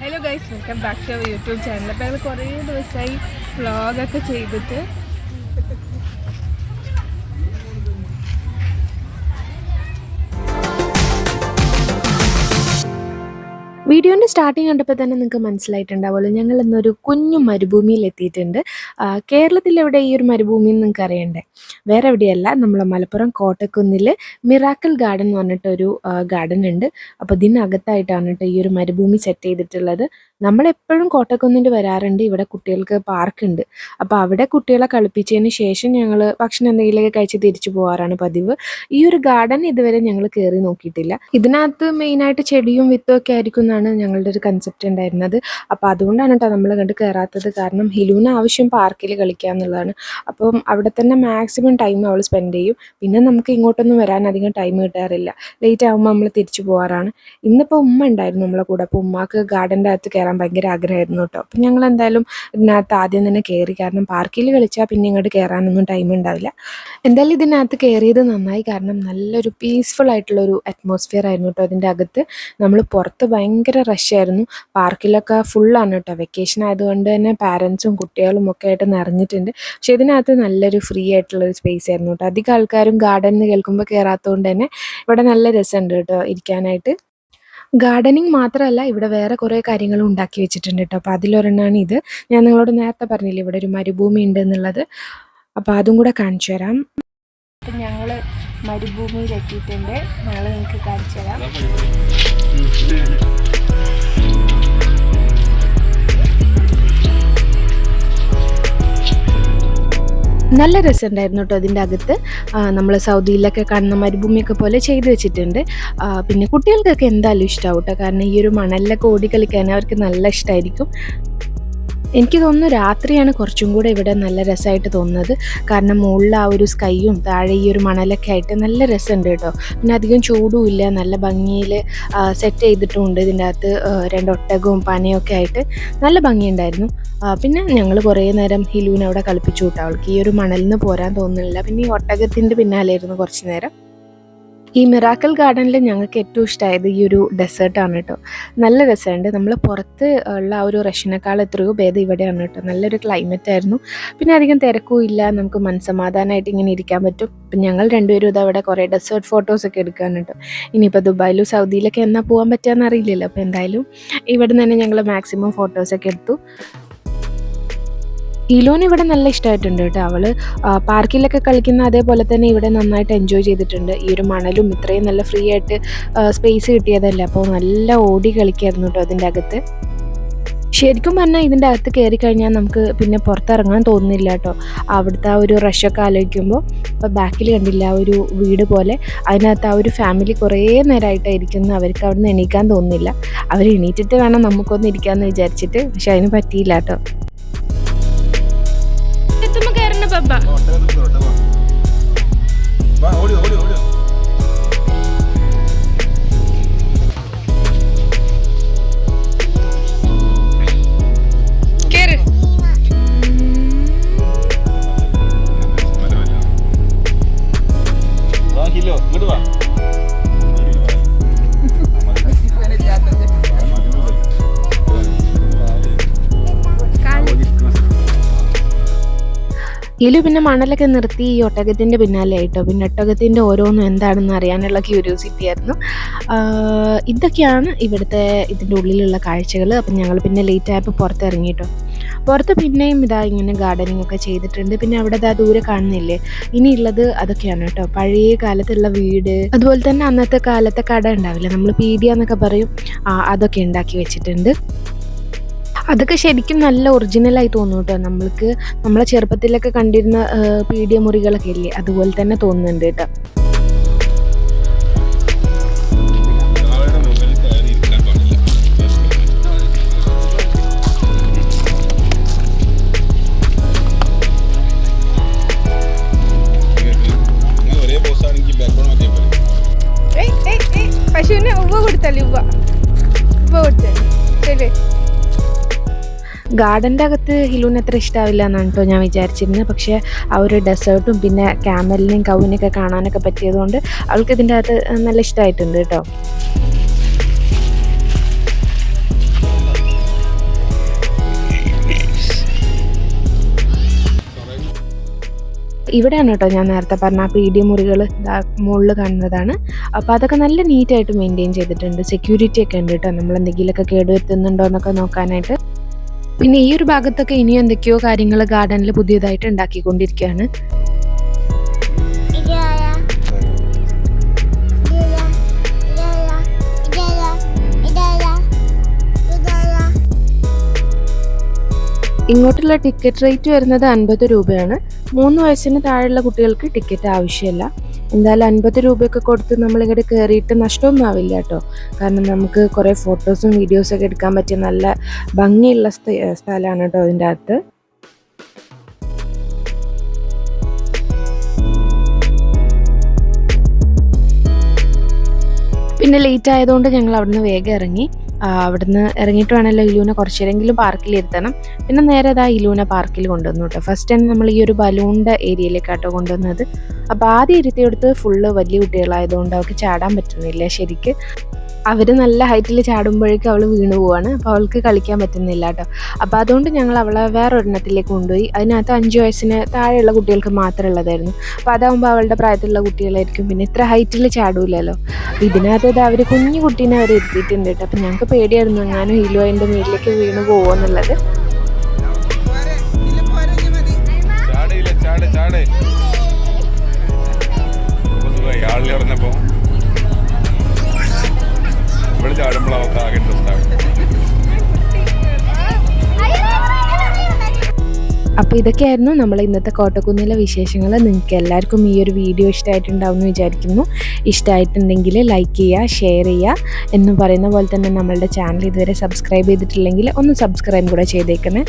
Hello guys welcome back to YouTube channel അപ്പോൾ ഞങ്ങൾ കുറേ ദിവസമായി വ്ളോഗൊക്കെ ചെയ്തിട്ട് വീഡിയോന്റെ സ്റ്റാർട്ടിങ് കണ്ടപ്പോൾ തന്നെ നിങ്ങൾക്ക് മനസ്സിലായിട്ടുണ്ടാവുമല്ലോ ഞങ്ങൾ ഇന്നൊരു കുഞ്ഞു മരുഭൂമിയിൽ എത്തിയിട്ടുണ്ട്. എവിടെ ഈ ഒരു മരുഭൂമി എന്ന് നിങ്ങൾക്ക് അറിയണ്ടേ? വേറെ എവിടെയല്ല നമ്മളെ മലപ്പുറം കോട്ടക്കുന്നിൽ മിറാക്കിൾ ഗാർഡൻ എന്ന് പറഞ്ഞിട്ടൊരു ഗാർഡൻ ഉണ്ട്. അപ്പോൾ ഇതിനകത്തായിട്ടാണ് കേട്ടോ ഈ ഒരു മരുഭൂമി സെറ്റ് ചെയ്തിട്ടുള്ളത്. നമ്മളെപ്പോഴും കോട്ടക്കുന്നിൽ വരാറുണ്ട്. ഇവിടെ കുട്ടികൾക്ക് പാർക്കുണ്ട് അപ്പോൾ അവിടെ കുട്ടികളെ കളിപ്പിച്ചതിന് ശേഷം ഞങ്ങൾ ഭക്ഷണം എന്തെങ്കിലുമൊക്കെ കഴിച്ച് തിരിച്ചു പോകാറാണ് പതിവ്. ഈ ഒരു ഗാർഡൻ ഇതുവരെ ഞങ്ങൾ കയറി നോക്കിയിട്ടില്ല. ഇതിനകത്ത് മെയിനായിട്ട് ചെടിയും വിത്തും ഒക്കെ ആയിരിക്കും എന്നാണ് ഞങ്ങളുടെ ഒരു കൺസെപ്റ്റ് ഉണ്ടായിരുന്നത്. അപ്പോൾ അതുകൊണ്ടാണ് കേട്ടോ നമ്മൾ കണ്ട് കയറാത്തത് കാരണം ഹിലുവിന് ആവശ്യം പാർക്കിൽ കളിക്കുക എന്നുള്ളതാണ്. അപ്പം അവിടെ തന്നെ മാക്സിമം ടൈം അവൾ സ്പെൻഡ് ചെയ്യും. പിന്നെ നമുക്ക് ഇങ്ങോട്ടൊന്നും വരാൻ അധികം ടൈം കിട്ടാറില്ല. ലേറ്റ് ആകുമ്പോൾ നമ്മൾ തിരിച്ചു പോകാറാണ് ഇന്നിപ്പോൾ ഉമ്മ ഉണ്ടായിരുന്നു നമ്മളെ കൂടെ. അപ്പോൾ ഉമ്മാക്ക് ഗാർഡന്റെ അകത്ത് കയറാൻ ഭയങ്കര ആഗ്രഹമായിരുന്നു കേട്ടോ അപ്പം ഞങ്ങൾ എന്തായാലും ഇതിനകത്ത് ആദ്യം തന്നെ കയറി കാരണം പാർക്കിൽ കളിച്ചാൽ പിന്നെ ഇങ്ങോട്ട് കയറാനൊന്നും ടൈം ഉണ്ടാവില്ല. എന്തായാലും ഇതിനകത്ത് കയറിയത് നന്നായി. കാരണം നല്ലൊരു പീസ്ഫുൾ ആയിട്ടുള്ളൊരു അറ്റ്മോസ്ഫിയർ ആയിരുന്നു കേട്ടോ അതിന്റെ അകത്ത്. നമ്മൾ പുറത്ത് ഭയങ്കര റഷായിരുന്നു പാർക്കിലൊക്കെ ഫുള്ളാണ് കേട്ടോ വെക്കേഷൻ ആയതുകൊണ്ട് തന്നെ പാരൻസും കുട്ടികളും ഒക്കെ ആയിട്ട് നിറഞ്ഞിട്ടുണ്ട്. പക്ഷെ ഇതിനകത്ത് നല്ലൊരു ഫ്രീ ആയിട്ടുള്ളൊരു സ്പേസ് ആയിരുന്നു കേട്ടോ അധികം ആൾക്കാരും ഗാർഡൻ എന്ന് കേൾക്കുമ്പോൾ കയറാത്തതുകൊണ്ട് തന്നെ ഇവിടെ നല്ല രസമുണ്ട് കേട്ടോ ഇരിക്കാനായിട്ട്. ഗാർഡനിങ് മാത്രമല്ല ഇവിടെ വേറെ കുറേ കാര്യങ്ങളും ഉണ്ടാക്കി വെച്ചിട്ടുണ്ട് കേട്ടോ അപ്പോൾ അതിലൊരെണ്ണമാണ് ഇത്. ഞാൻ നിങ്ങളോട് നേരത്തെ പറഞ്ഞില്ലേ ഇവിടെ ഒരു മരുഭൂമി ഉണ്ട് എന്നുള്ളത് അപ്പോൾ അതും കൂടെ കാണിച്ചു തരാം. ഞങ്ങൾ മരുഭൂമിയിൽ എത്തിയിട്ടുണ്ട്. ഞങ്ങൾ നിങ്ങൾക്ക് കാണിച്ചു തരാം. നല്ല രസമുണ്ടായിരുന്നു കേട്ടോ അതിന്റെ അകത്ത്. നമ്മൾ സൗദിയിലൊക്കെ കാണുന്ന മരുഭൂമിയൊക്കെ പോലെ ചെയ്തു വെച്ചിട്ടുണ്ട്. പിന്നെ കുട്ടികൾക്കൊക്കെ എന്തായാലും ഇഷ്ടമാവും കേട്ടോ കാരണം ഈ ഒരു മണലിലൊക്കെ ഓടി കളിക്കാൻ അവർക്ക് നല്ല ഇഷ്ടമായിരിക്കും എനിക്ക് തോന്നുന്നു രാത്രിയാണ് കുറച്ചും കൂടെ ഇവിടെ നല്ല രസമായിട്ട് തോന്നുന്നത്. കാരണം മുകളിൽ ആ ഒരു സ്കൈയും താഴെ ഈ ഒരു മണലൊക്കെ ആയിട്ട് നല്ല രസമുണ്ട് കേട്ടോ. പിന്നെ അധികം ചൂടും ഇല്ല നല്ല ഭംഗിയിൽ സെറ്റ് ചെയ്തിട്ടുമുണ്ട് ഇതിന്റെ അകത്ത് രണ്ടൊട്ടകവും രണ്ട് ഒട്ടകവും പനയും ഒക്കെ ആയിട്ട് നല്ല ഭംഗിയുണ്ടായിരുന്നു. പിന്നെ ഞങ്ങൾ കുറേ നേരം ഹിലുവിനെ അവിടെ കളിപ്പിച്ചു വിട്ടു അവൾക്ക് ഈ ഒരു മണലിൽ നിന്ന് പോരാൻ തോന്നുന്നില്ല. പിന്നെ ഈ ഒട്ടകത്തിന്റെ പിന്നാലെയായിരുന്നു കുറച്ച് നേരം. ഈ മിറാക്കൽ ഗാർഡനിൽ ഞങ്ങൾക്ക് ഏറ്റവും ഇഷ്ടമായത് ഈ ഒരു ഡെസേർട്ടാണ് കേട്ടോ. നല്ല രസമുണ്ട്. നമ്മൾ പുറത്ത് ഉള്ള ആ ഒരു റഷ്യനേക്കാൾ എത്രയോ ഭേദം ഇവിടെയാണ് കേട്ടോ. നല്ലൊരു ക്ലൈമറ്റ് ആയിരുന്നു. പിന്നെ അധികം തിരക്കും ഇല്ല. നമുക്ക് മനസ്സമാധാനമായിട്ട് ഇങ്ങനെ ഇരിക്കാൻ പറ്റും. അപ്പം ഞങ്ങൾ രണ്ടുപേരും ഇത് അവിടെ കുറേ ഡെസേർട്ട് ഫോട്ടോസൊക്കെ എടുക്കാൻ കേട്ടോ. ഇനിയിപ്പോൾ ദുബായിലും സൗദിയിലൊക്കെ എന്നാൽ പോകാൻ പറ്റുക അറിയില്ലല്ലോ. അപ്പോൾ എന്തായാലും ഇവിടെ നിന്ന് തന്നെ ഞങ്ങൾ മാക്സിമം ഫോട്ടോസൊക്കെ എടുത്തു. ഇലോന് ഇവിടെ നല്ല ഇഷ്ടമായിട്ടുണ്ട് കേട്ടോ. അവൾ പാർക്കിലൊക്കെ കളിക്കുന്ന അതേപോലെ തന്നെ ഇവിടെ നന്നായിട്ട് എൻജോയ് ചെയ്തിട്ടുണ്ട്. ഈ ഒരു മണലും ഇത്രയും നല്ല ഫ്രീ ആയിട്ട് സ്പേസ് കിട്ടിയതല്ലേ. അപ്പോൾ നല്ല ഓടി കളിക്കായിരുന്നു കേട്ടോ അതിന്റെ അകത്ത്. ശരിക്കും പറഞ്ഞാൽ ഇതിന്റെ അകത്ത് കയറി കഴിഞ്ഞാൽ നമുക്ക് പിന്നെ പുറത്തിറങ്ങാൻ തോന്നുന്നില്ല കേട്ടോ. അവിടുത്തെ ആ ഒരു റഷൊക്കെ ആലോചിക്കുമ്പോൾ ഇപ്പോൾ ബാക്കിൽ കണ്ടില്ല ആ ഒരു വീട് പോലെ അതിനകത്ത് ആ ഒരു ഫാമിലി കുറേ നേരമായിട്ടായിരിക്കുന്നു അവർക്ക് അവിടെ നിന്ന് എണീക്കാൻ തോന്നുന്നില്ല. അവർ എണീറ്റിട്ട് വേണം നമുക്കൊന്ന് ഇരിക്കാമെന്ന് വിചാരിച്ചിട്ട് പക്ഷെ അതിന് പറ്റിയില്ല കേട്ടോ. എത്തുമ്പോൾ കയറുന്ന പപ്പ ഓടി ഓടി ഓടി ഇലു പിന്നെ മണലൊക്കെ നിർത്തി ഈ ഒട്ടകത്തിന്റെ പിന്നാലെ ആയിട്ടോ? പിന്നെ ഒട്ടകത്തിന്റെ ഓരോന്നും എന്താണെന്ന് അറിയാനുള്ള ക്യൂരിയോസിറ്റി ആയിരുന്നു. ഇതൊക്കെയാണ് ഇവിടുത്തെ ഇതിന്റെ ഉള്ളിലുള്ള കാഴ്ചകൾ അപ്പം ഞങ്ങൾ പിന്നെ ലേറ്റ് ആയപ്പോൾ പുറത്തിറങ്ങിയിട്ടോ പുറത്ത് പിന്നെയും ഇതാ ഇങ്ങനെ ഗാർഡനിങ് ഒക്കെ ചെയ്തിട്ടുണ്ട്. പിന്നെ അവിടെ ഇതാ ദൂരെ കാണുന്നില്ലേ? ഇനിയുള്ളത് അതൊക്കെയാണ് കേട്ടോ. പഴയ കാലത്തുള്ള വീട്. അതുപോലെ തന്നെ അന്നത്തെ കാലത്തെ കട ഉണ്ടാവില്ല? നമ്മൾ പീഡിയ എന്നൊക്കെ പറയും. അതൊക്കെ ഉണ്ടാക്കി വെച്ചിട്ടുണ്ട്. അതൊക്കെ ശരിക്കും നല്ല ഒറിജിനലായി തോന്നും കേട്ടോ. നമ്മൾക്ക് നമ്മളെ ചെറുപ്പത്തിലൊക്കെ കണ്ടിരുന്ന പീഡിയ മുറികളൊക്കെ ഇല്ലേ? അതുപോലെ തന്നെ തോന്നുന്നുണ്ട് കേട്ടോ. പശുവിന് ഉവ്വ കൊടുത്തല്ലേ ഉവ്വ. ഉവ്വ കൊടുത്താലേ ശരി. ഗാർഡന്റെ അകത്ത് ഹിലുവിന് അത്ര ഇഷ്ടമാവില്ല എന്നാണ് കേട്ടോ ഞാൻ വിചാരിച്ചിരുന്നത്. പക്ഷേ ആ ഒരു ഡെസേർട്ടും പിന്നെ ക്യാമലിനെയും കൗവിനെയൊക്കെ കാണാനൊക്കെ പറ്റിയതുകൊണ്ട് അവൾക്ക് ഇതിന്റെ അകത്ത് നല്ല ഇഷ്ടമായിട്ടുണ്ട് കേട്ടോ ഇവിടെയാണ് കേട്ടോ ഞാൻ നേരത്തെ പറഞ്ഞ ആ പി ഡി മുറികൾ മുകളിൽ കാണുന്നതാണ്. അപ്പോൾ അതൊക്കെ നല്ല നീറ്റായിട്ട് മെയിന്റെയിൻ ചെയ്തിട്ടുണ്ട്. സെക്യൂരിറ്റി ഒക്കെ ഉണ്ട് കേട്ടോ നമ്മൾ എന്തെങ്കിലുമൊക്കെ കേടുവരുത്തുന്നുണ്ടോ എന്നൊക്കെ നോക്കാനായിട്ട്. പിന്നെ ഈ ഒരു ഭാഗത്തൊക്കെ ഇനി എന്തൊക്കെയോ കാര്യങ്ങൾ ഗാർഡനിൽ പുതിയതായിട്ട് ഉണ്ടാക്കിക്കൊണ്ടിരിക്കുകയാണ്? ഇങ്ങോട്ടുള്ള ടിക്കറ്റ് റേറ്റ് വരുന്നത് അൻപത് രൂപയാണ് മൂന്ന് വയസ്സിന് താഴെയുള്ള കുട്ടികൾക്ക് ടിക്കറ്റ് ആവശ്യമില്ല എന്തായാലും അൻപത് രൂപയൊക്കെ കൊടുത്ത് നമ്മളിങ്ങോട്ട് കയറിയിട്ട് നഷ്ടമൊന്നും ആവില്ല കേട്ടോ കാരണം നമുക്ക് കുറേ ഫോട്ടോസും വീഡിയോസൊക്കെ എടുക്കാൻ പറ്റിയ നല്ല ഭംഗിയുള്ള സ്ഥ- സ്ഥലമാണ് കേട്ടോ അതിന്റെ അകത്ത്. പിന്നെ ലേറ്റ് ആയതുകൊണ്ട് ഞങ്ങൾ അവിടുന്ന് വേഗം ഇറങ്ങി. അവിടുന്ന് ഇറങ്ങിയിട്ട് വേണമല്ലോ ഇലൂനെ കുറച്ചേരെങ്കിലും പാർക്കിൽ ഇരുത്തണം. പിന്നെ നേരെ അതാ ഇലൂനെ പാർക്കിൽ കൊണ്ടുവന്നു കേട്ടോ. ഫസ്റ്റ് ടൈം നമ്മൾ ഈ ഒരു ബലൂണിന്റെ ഏരിയയിലേക്കാട്ടോ കൊണ്ടുവന്നത്. അപ്പോൾ ആദ്യം ഇരുത്തിയെടുത്ത് ഫുള്ള് വലിയ കുട്ടികളായതുകൊണ്ട് അവർക്ക് ചാടാൻ പറ്റുന്നില്ല ശരിക്ക്. അവർ നല്ല ഹൈറ്റിൽ ചാടുമ്പോഴേക്കും അവൾ വീണു പോവാണ്. അപ്പോൾ അവൾക്ക് കളിക്കാൻ പറ്റുന്നില്ല കേട്ടോ അപ്പോൾ അതുകൊണ്ട് ഞങ്ങൾ അവളെ വേറെ ഒരെണ്ണത്തിലേക്ക് കൊണ്ടുപോയി. അതിനകത്ത് അഞ്ച് വയസ്സിന് താഴെയുള്ള കുട്ടികൾക്ക് മാത്രമേ ഉള്ളതായിരുന്നു. അപ്പോൾ അതാകുമ്പോൾ അവളുടെ പ്രായത്തിലുള്ള കുട്ടികളായിരിക്കും. പിന്നെ ഇത്ര ഹൈറ്റിൽ ചാടൂലല്ലോ. അപ്പോൾ ഇതിനകത്ത് ഇത് അവർ കുഞ്ഞു കുട്ടീനെ അവർ ഇരുത്തിയിട്ടുണ്ട് കേട്ടോ അപ്പോൾ ഞങ്ങൾക്ക് പേടിയായിരുന്നു എങ്ങാനും ഹീലോ അതിന്റെ മേലിലേക്ക് വീണു പോകുമോ എന്നുള്ളത് അപ്പോൾ ഇതൊക്കെയായിരുന്നു നമ്മൾ ഇന്നത്തെ കോട്ടക്കുന്നിലെ വിശേഷങ്ങൾ. നിങ്ങൾക്ക് എല്ലാവർക്കും ഈ ഒരു വീഡിയോ ഇഷ്ടമായിട്ടുണ്ടാവുമെന്ന് വിചാരിക്കുന്നു. ഇഷ്ടമായിട്ടുണ്ടെങ്കിൽ ലൈക്ക് ചെയ്യുക ഷെയർ ചെയ്യുക. എന്ന് പറയുന്ന പോലെ തന്നെ നമ്മളുടെ ചാനൽ ഇതുവരെ സബ്സ്ക്രൈബ് ചെയ്തിട്ടില്ലെങ്കിൽ ഒന്ന് സബ്സ്ക്രൈബ് കൂടെ ചെയ്തേക്കണേ.